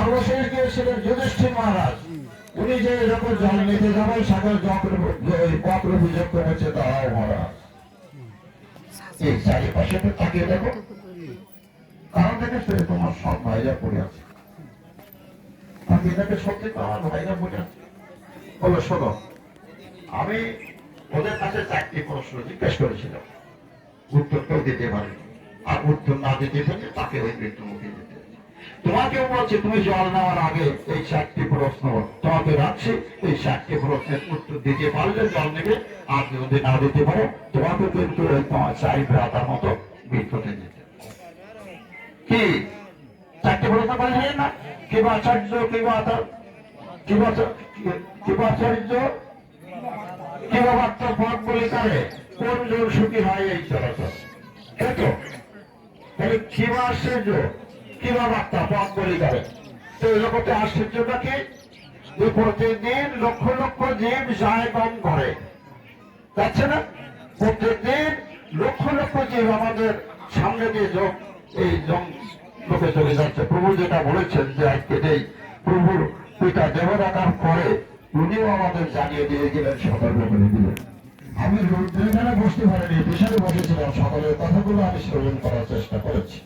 সর্বশেষ গিয়েছিলেন যুধিষ্ঠির মহারাজ? উনি যে এরকম জল নিতে যাবেন সকল চক্র বিযুক্ত হচ্ছে তারাও মহারাজ। এই চারিপাশে তাকিয়ে দেখো। কারণ দেখেছ তোমার সব ভাইরা পড়ে আছে। আমি সত্যি ভাইরা পড়ে আছে। বলো শোনো, আমি ওদের কাছে চারটি প্রশ্ন জিজ্ঞেস করেছিলাম। উত্তরটাও দিতে পারি আর উত্তর না দিতে পারলে তাকে ওই মৃত্যু মুখে যেতে হবে। তোমাকেও বলছে, তুমি জল নেওয়ার আগে এই চারটি প্রশ্ন তোমাকে রাখছি এই চারটি প্রশ্নের উত্তর দিতে পারলে জল নেবে, আর যদি না দিতে পারো, তোমাকে কিন্তু তোমার চাই ভ্রাতার মতো মৃত্যুতে যেতে কি? চারটি প্রশ্ন পারলেন না? কিবা আচার্য আচার? আচার্য? পথ বলে করে কোন জোর সুখী হয় এই চলাচল এতো তাহলে কিবা আশ্চর্য কিবা বার্তা পথ বলে করে? তো এই লোকতে আশ্চর্যটা কি যে প্রতিদিন লক্ষ লক্ষ জীব যায় কম করে। যাচ্ছে না? প্রত্যেকদিন লক্ষ লক্ষ জীব আমাদের সামনে দিয়ে যোগ এই জম লোকে চলে যাচ্ছে। প্রভু যেটা বলেছেন যে আজকে এই প্রভুর পিতা দেবদাকার করে উনিও আমাদের জানিয়ে দিয়ে গেলেন সতর্ক করে দিলেন। আমি রুদ্রেখানে বসতে পারিনি পেছনে বসেছিলাম সকলের কথাগুলো আমি শ্রবণ করার চেষ্টা করেছি।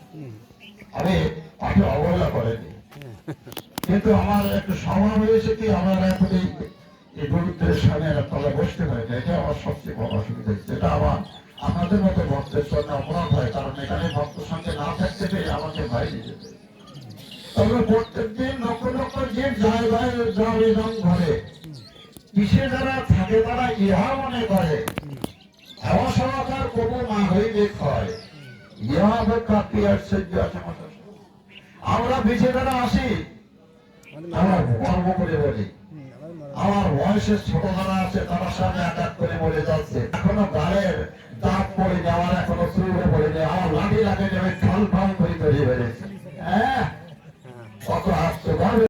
আমি তাকে অবহেলা করেনি। কিন্তু আমার একটু স্বভাব হয়েছে কি, আমার এখন এই গুরুত্বের সামনে তলে বসতে পারি না। এটা আমার সবচেয়ে বড় অসুবিধা যেটা আমার আপনাদের মতো ভক্তের জন্য অপরাধ হয়, কারণ এখানে ভক্ত সঙ্গে না থাকতে পেরে আমাকে বাইরে যেতে তবে প্রত্যেক দিন লক্ষ লক্ষ জীব যায় বাইরে জল রং ঘরে। কিসে যারা থাকে তারা ইহা মনে করে অবসরকার কবু না হইলে ক্ষয়। ইহা অপেক্ষা আছে আমরা যারা আসি। আমরা গর্ব করে বলি। আমার বয়সের ছোট যারা আছে তারা সামনে আঘাত করে বলে যাচ্ছে। এখনও গালের দাঁত পড়ে যাওয়ার এখনও চুলে পড়ে নেই আমার লাঠি লাগে আমি ফল ফল করে তৈরি হয়েছে হ্যাঁ? কত হাসতে